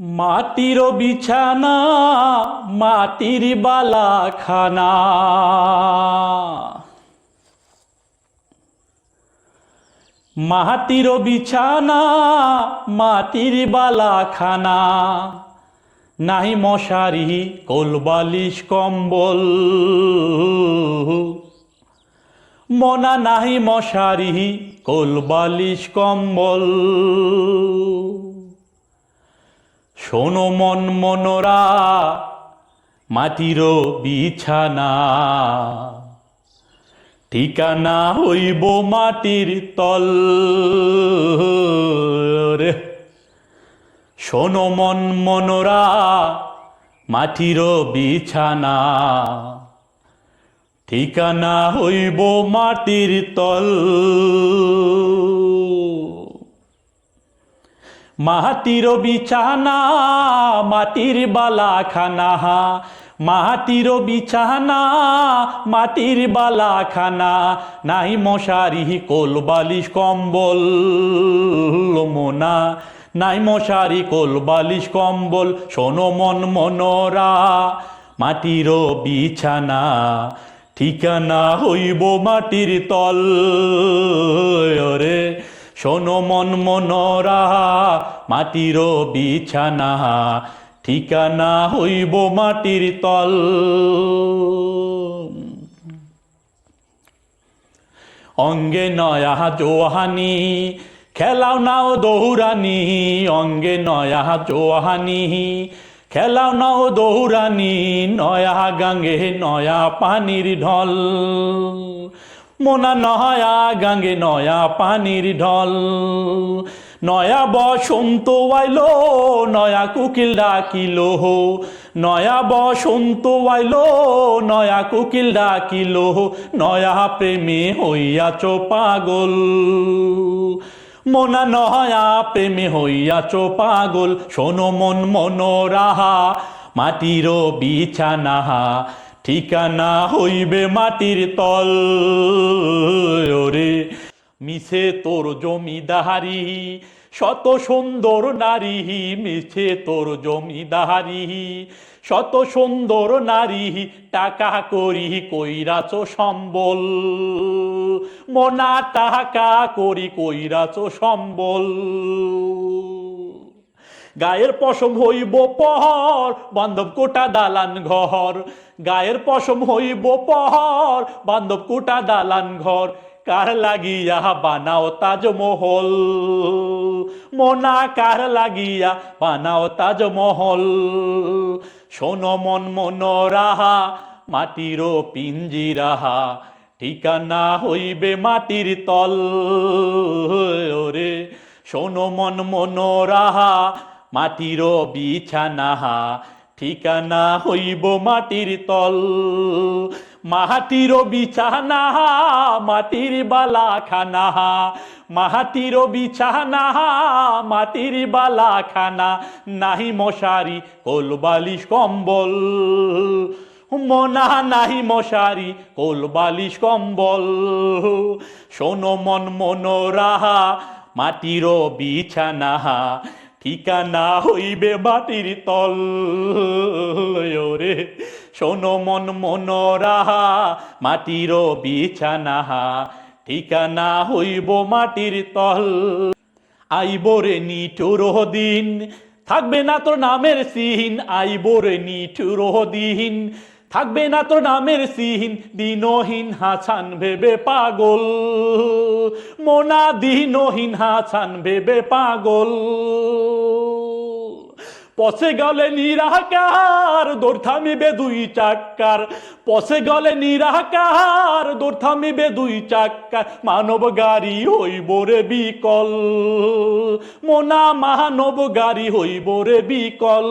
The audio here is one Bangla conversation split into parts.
মাটির বিছানা, মাটির বালাখানা। মাটির বিছানা, মাটির বালাখানা। নাহি মশারি কোলবালিশ কম্বল। মনা নাহি মশারি কোলবালিশ কম্বল। শোনো মন মনোরা মাটির বিছানা। ঠিকানা হইব মাটির তল রে। শোনো মন মনোরা মাটির বিছানা। ঠিকানা হইব মাটির তল মাটির বিছানা, মাটির বালাখানা। মাটির বিছানা, মাটির বালাখানা। নাই মশারি, কোল, বালিশ, কম্বল, মোনা। নাই মশারি, কোল, বালিশ, কম্বল, শোনো মন মনোরা। মাটির বিছানা, ঠিকানা হইব মাটির তল। রে শোনো মন মনোরা মাটির বিছানা, ঠিকানা হইব মাটির তল। অঙ্গে নয়া জোহানি খেলাও নাও দৌড়ানি। অঙ্গে নয়া জোহানি খেলাও নাও দৌড়ানি। নয়া গাঙ্গে নয়া পানির ঢল। মোনা নয়া গাঙ্গে নয়া পানির ঢল। নয়া বসন্ত আইলো, নয়া কুকিল ডাকিল নয়া বসন্ত আইলো, নয়া কুকিল ডাকিল নয়া প্রেমে হইয়াছ পাগল। মোনা নয়া প্রেমে হইয়াছ পাগল। শোনো মন মনোরাহা মাটির বিছানা ঠিকানা হইবে মাটির তল। ওরে, মিছে তোর জমিদারি, শত সুন্দর নারী, মিছে তোর জমিদারি, শত সুন্দর নারী, টাকা করি কইরাছ সম্বল। মোনা টাকা করি কইরাছ সম্বল। গায়ের পশম হইব পহর, বান্ধব কোটা দালান ঘর। গায়ের পশম হইব পহর, বান্ধব কোটা দালান ঘর। কার লাগিয়া বানাও তাজমহল? মোনা, কার লাগিয়া বানাও তাজমহল? শোনো মন মনোরাহা মাটির পিঞ্জিরাহা ঠিকানা হইবে মাটির তল। ওরে, শোনো মন মনোরাহা মাটির বিছানাহা ঠিকানা হইব মাটির তল। মাহাটির বিছানা, মাটির বালাখানা। মাহাটির বিছানা, মাটির বালা খানা নাহি মশারি কোল বালিশ, কম্বল। মনা নাহি মশারি কোল বালিশ, কম্বল। শোনো মন মনোরাহা, মাটির বিছানা। ঠিকানা হইবে মাটির তল। রে শোনো মন মনোরাহা মাটির বিছানা, ঠিকানা হইব মাটির তল। আইবরে নিঠুর দিন, থাকবে না তোর নামের সিন আইবরে নিঠুর দিন থাকবে না তোর নামের সিহীন, দিনহীন হাসান ভেবে পাগল। মোনা দিনহীন হাসান ভেবে পাগল। পচে গলে নিরাকার দৌড় থামিবে দুই চাক্কার। পচে গলে নিরাকার দৌড় থামিবে দুই চাক্কার। মানব গাড়ি হইব রে বিকল। মোনা মানব গাড়ি হইব রে বিকল।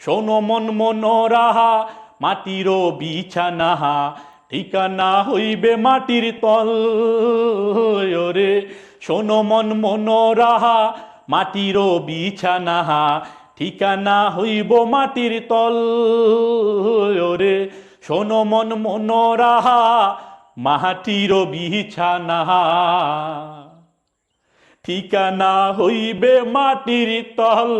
শোনো মন মনোরাহা মাটির বিছানাহা ঠিকানা হইবে মাটির তল। রে শোনো মন মনোরাহা মাটির বিছানাহা ঠিকানা হইব মাটির তল। রে শোনো মন মনোরাহা মাটির বিছানা। ঠিকানা হইবে মাটির তল।